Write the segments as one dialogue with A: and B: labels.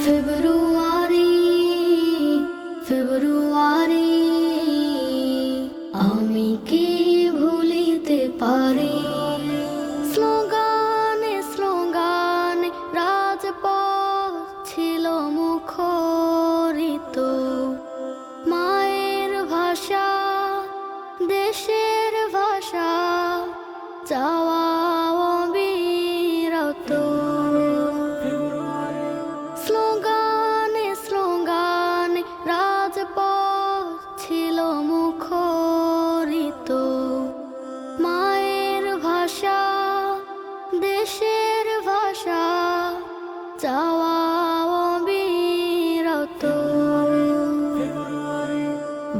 A: February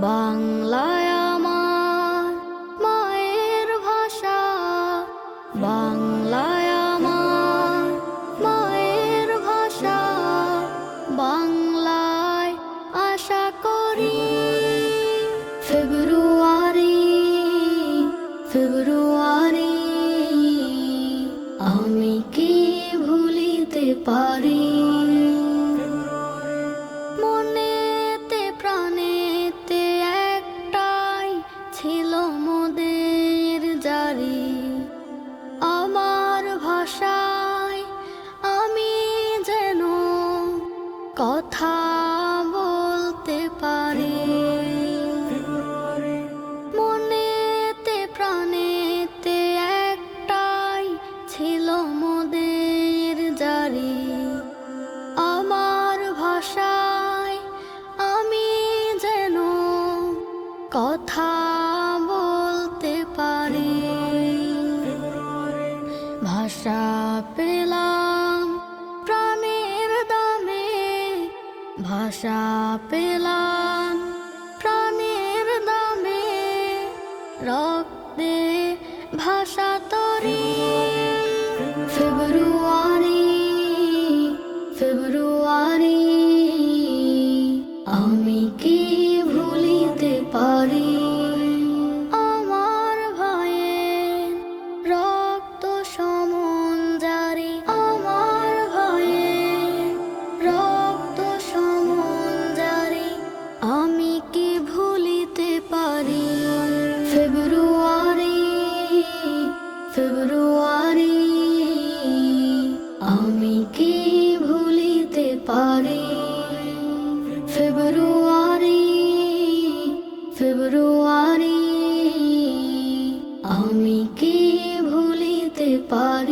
A: বাংলায় আমার মায়ের ভাষা, বাংলায় আমার মায়ের ভাষা, বাংলায় আশা করি। ফেব্রুয়ারি ফেব্রুয়ারি, আমি কি ভুলিতে পারি? কথা বলতে পারি। মনেতে, প্রাণেতে একটাই ছিল মোদের জারি। আমার ভাষায় আমি যেন কথা বলতে পারি। ভাষা পেলাম ভাষা পেলাম প্রাণের দামে রক্তে ভাষা তরি। ফেব্রুয়ারি ফেব্রুয়ারি আমি কি ভুলিতে পারি?